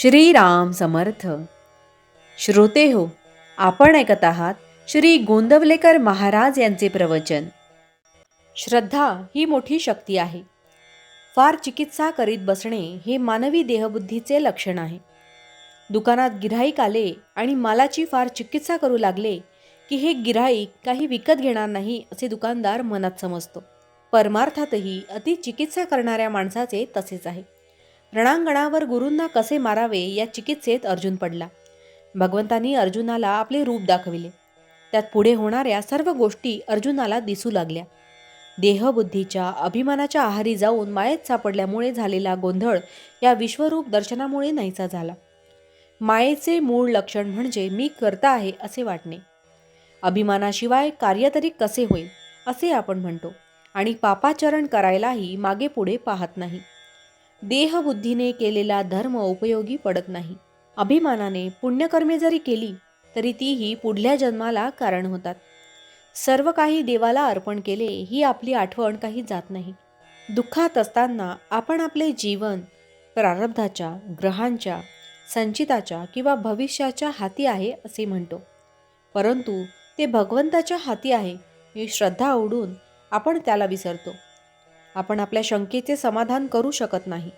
श्रीराम समर्थ. श्रोते हो आपण ऐकत आहात श्री गोंदवलेकर महाराज यांचे प्रवचन. श्रद्धा ही मोठी शक्ती आहे. फार चिकित्सा करीत बसणे हे मानवी देहबुद्धीचे लक्षण आहे. दुकानात गिऱ्हाईक आले आणि मालाची फार चिकित्सा करू लागले की हे गिऱ्हाईक काही विकत घेणार नाही असे दुकानदार मनात समजतो. परमार्थातही अति चिकित्सा करणाऱ्या माणसाचे तसेच आहे. रणांगणावर गुरूंना कसे मारावे या चिकित्सेत अर्जुन पडला. भगवंतांनी अर्जुनाला आपले रूप दाखविले. त्यात पुढे होणाऱ्या सर्व गोष्टी अर्जुनाला दिसू लागल्या. देहबुद्धीच्या अभिमानाच्या आहारी जाऊन मायेत सापडल्यामुळे झालेला गोंधळ या विश्वरूप दर्शनामुळे नाहीसा झाला. मायेचे मूळ लक्षण म्हणजे मी करता आहे असे वाटणे. अभिमानाशिवाय कार्य तरी कसे होईल असे आपण म्हणतो. आणि पापाचरण करायलाही मागे पुढे पाहत नाही. देहबुद्धीने केलेला धर्म उपयोगी पडत नाही. अभिमानाने पुण्यकर्मे जरी केली तरी तीही पुढल्या जन्माला कारण होतात. सर्व काही देवाला अर्पण केले ही आपली आठवण काही जात नाही. दुःखात असताना आपण आपले जीवन प्रारब्धाच्या ग्रहांच्या संचिताच्या किंवा भविष्याच्या हाती आहे असे म्हणतो. परंतु ते भगवंताच्या हाती आहे ही श्रद्धा ओढून आपण त्याला विसरतो. आपण आपल्या शंकेचे समाधान करू शकत नाही.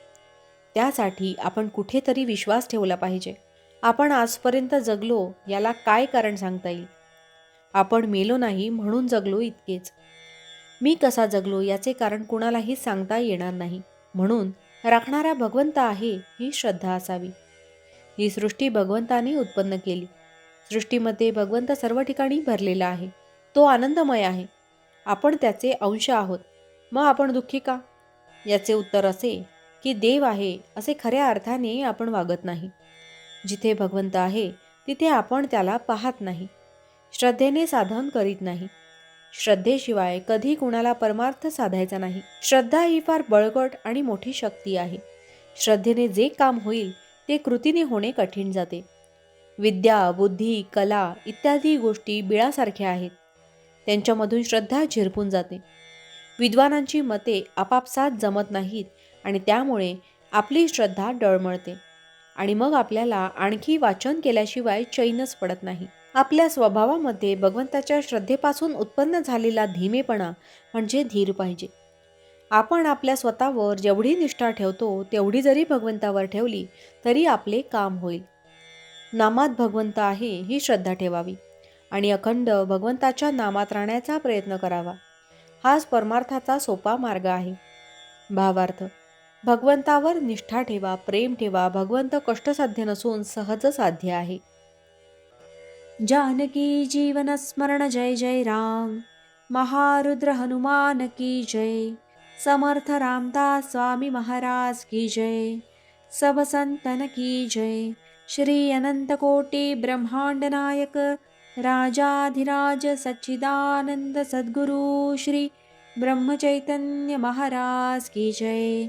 त्यासाठी आपण कुठेतरी विश्वास ठेवला पाहिजे. आपण आजपर्यंत जगलो याला काय कारण सांगता येईल? आपण मेलो नाही म्हणून जगलो इतकेच. मी कसा जगलो याचे कारण कुणालाही सांगता येणार नाही. म्हणून राखणारा भगवंत आहे ही श्रद्धा असावी. ही सृष्टी भगवंताने उत्पन्न केली. सृष्टीमध्ये भगवंत सर्व ठिकाणी भरलेला आहे. तो आनंदमय आहे. आपण त्याचे अंश आहोत. मग आपण दुःखी का? याचे उत्तर असे की देव आहे असे खऱ्या अर्थाने आपण वागत नाही. जिथे भगवंत आहे तिथे आपण त्याला पाहत नाही. श्रद्धेने साधन करीत नाही. श्रद्धेशिवाय कधी कुणाला परमार्थ साधायचा नाही. श्रद्धा ही फार बळकट आणि मोठी शक्ती आहे. श्रद्धेने जे काम होईल ते कृतीने होणे कठीण जाते. विद्या बुद्धी कला इत्यादी गोष्टी बिळासारख्या आहेत. त्यांच्यामधून श्रद्धा झिरपून जाते. विद्वानांची मते आपापसात जमत नाहीत आणि त्यामुळे आपली श्रद्धा डळमळते. आणि मग आपल्याला आणखी वाचन केल्याशिवाय चैनच पडत नाही. आपल्या स्वभावामध्ये भगवंताच्या श्रद्धेपासून उत्पन्न झालेला धीमेपणा म्हणजे धीर पाहिजे. आपण आपल्या स्वतःवर जेवढी निष्ठा ठेवतो तेवढी जरी भगवंतावर ठेवली तरी आपले काम होईल. नामात भगवंत आहे ही श्रद्धा ठेवावी. आणि अखंड भगवंताच्या नामात राहण्याचा प्रयत्न करावा. हाच परमार्थाचा सोपा मार्ग आहे. भावार्थ भगवंतावर निष्ठा ठेवा प्रेम ठेवा भगवंत कष्टसाध्य नसून सहज साध्य आहे. जानकी जीवन स्मरण जय जय राम. महारुद्र हनुमान की जय. समर्थ रामदास स्वामी महाराज की जय. सब संतन की जय. श्री अनंत कोटी ब्रह्मांड नायक. राजाधिराज सच्चिदानंद सद्गुरु श्री ब्रह्मचैतन्य महाराज की जय.